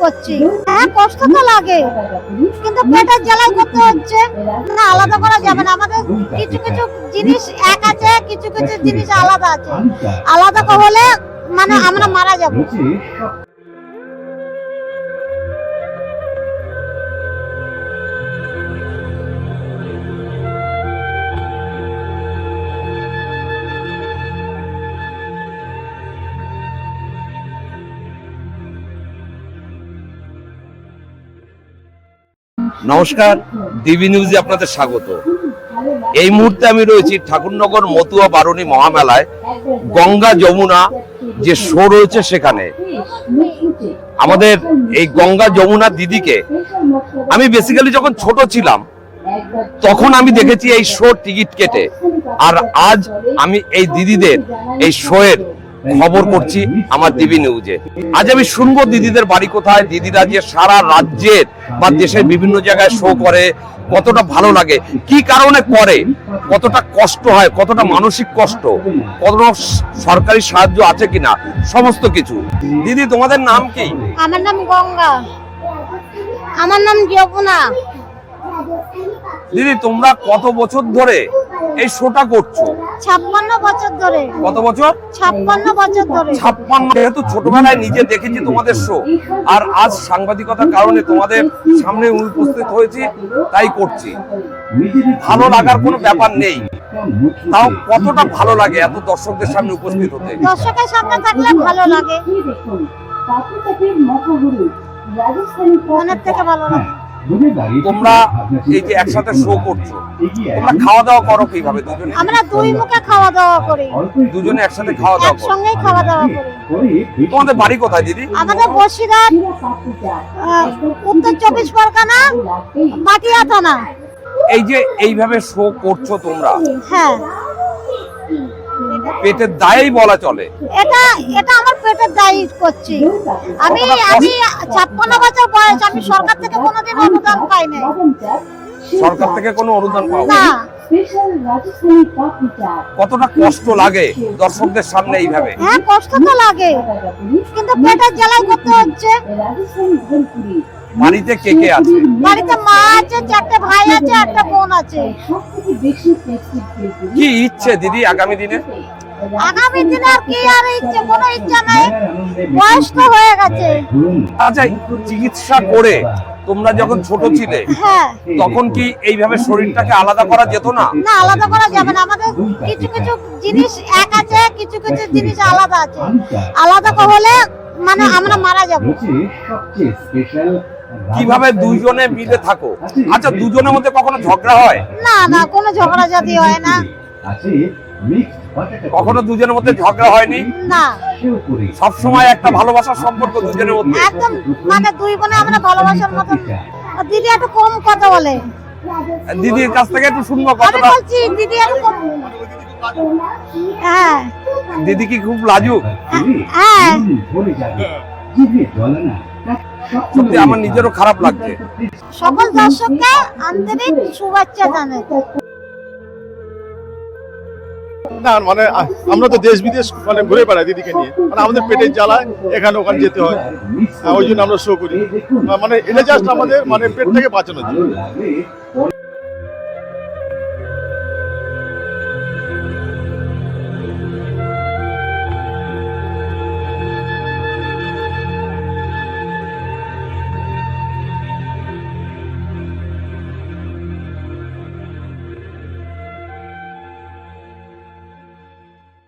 করছি। হ্যাঁ কষ্ট তো লাগে, কিন্তু পেটের জ্বালাই করতে হচ্ছে। না, আলাদা করা যাবে না। আমাদের কিছু কিছু জিনিস এক আছে, কিছু কিছু জিনিস আলাদা আছে। আলাদা হলে মানে আমরা মারা যাব। নমস্কার, ডিবি নিউজে আপনাদের স্বাগত। এই মুহূর্তে আমি রয়েছি ঠাকুরনগর মতুয়া বারণী মহামেলায়। গঙ্গা যমুনা যে শো রয়েছে সেখানে। আমাদের এই গঙ্গা যমুনা দিদিকে আমি বেসিক্যালি যখন ছোট ছিলাম, তখন আমি দেখেছি এই শো টিকিট কেটে। আর আজ আমি এই দিদিদের, এই শোয়ের খবর করছি আমার ডিবি নিউজে আজ আমি শুনব দিদিদের বাড়ি কোথায়? দিদিরা যে সারা রাজ্যের বা দেশের বিভিন্ন জায়গায় শো করে কতটা ভালো লাগে কি কারণে করে কতটা কষ্ট হয় কতটা মানসিক কষ্ট কতটা সরকারি সাহায্য আছে কিনা সমস্ত কিছু। দিদি তোমাদের নাম কি? আমার নাম গঙ্গা। আমার নাম যমুনা। দিদি তোমরা কত বছর ধরে এই শোটা করছ? ছাপ্পান্ন বছর ধরে। কত বছর? ছাপ্পান্ন বছর ধরে। ছাপ্পান্ন। যেহেতু ছোটবেলায় নিজে দেখেছি তোমাদের শো আর আজ সাংবাদিকতার কারণে তোমাদের সামনে উপস্থিত হয়েছি তাই করছি। ভালো লাগার কোনো ব্যাপার নেই। তাও কতটা ভালো লাগে এত দর্শকদের সামনে উপস্থিত হতে? দর্শকের সামনে থাকলে ভালো লাগে। মনের থেকে ভালো লাগে। তোমরা এই যে একসাথে শো করছ তোমরা খাওয়া দাওয়া করো কীভাবে? দুজনে আমরা দুই মুখে খাওয়া দাওয়া করি। দুজনে একসাথে খাওয়া দাওয়া করো। একসঙ্গেই খাওয়া দাওয়া করি। তোমাদের বাড়ি কোথায় দিদি? আমাদের বসিরহাট উত্তর চব্বিশ পরগনা মাটিয়া থানা এই যে এইভাবে শো করছ তোমরা হ্যাঁ। পেটের দায়েই বলা চলে। এটা এটা আমার পেটের দায়ী করছি। আমি আমি ছাপ্পান্ন বছর বয়স আমি সরকার থেকে কোনোদিন অনুদান পাই নাই। সরকার থেকে কোনো অনুদান পাও না। কতটা কষ্ট লাগে দর্শকদের সামনে এইভাবে? হ্যাঁ কষ্ট তো লাগে। কিন্তু পেটের জ্বালাই করতে হচ্ছে। বাড়িতে কে কে আছে? বাড়িতে মা আছে চারটে ভাই আছে একটা বোন আছে। কি ইচ্ছে দিদি আগামী দিনে? আগামী দিনে আর কি আর ইচ্ছে কোনো ইচ্ছা নাই। বয়স তো হয়ে গেছে। আচ্ছা চিকিৎসা করে তোমরা যখন ছোট ছিলে হ্যাঁ। তখন কি এইভাবে শরীরটাকে আলাদা করা যেত না? না আলাদা করা যাবে না। আমাদের কিছু কিছু জিনিস এক আছে কিছু কিছু জিনিস আলাদা আছে। আলাদা হলে মানে আমরা মারা যাব। কীভাবে দুইজনে মিলে থাকো? আচ্ছা দুজনের মধ্যে কখনো ঝগড়া হয়? না না কোনো ঝগড়া জাতি হয় না। কখনো দুজনের মধ্যে ঝগড়া হয়নি? না। সব সময় একটা ভালোবাসার সম্পর্ক দুজনের মধ্যে। একদম মানে দুই বোনে আমরা ভালোবাসার মতন দিদি একটু কম কথা বলে। দিদির কাছ থেকে একটু শুনব আমি বলছি দিদি একটু কম হ্যাঁ। দিদি কি খুব লাজুক? হ্যাঁ। সত্যি আমার নিজেরও খারাপ লাগছে। সকল দর্শককে আন্তরিক শুভেচ্ছা জানাই। না মানে আমরা তো দেশ বিদেশ মানে ঘুরে বেড়াই দিদিকে নিয়ে। মানে আমাদের পেটের জ্বালায় এখানে ওখানে যেতে হয়। ওই জন্য আমরা শো করি। মানে এটা জাস্ট আমাদের মানে পেট থেকে বাঁচানোর জন্য।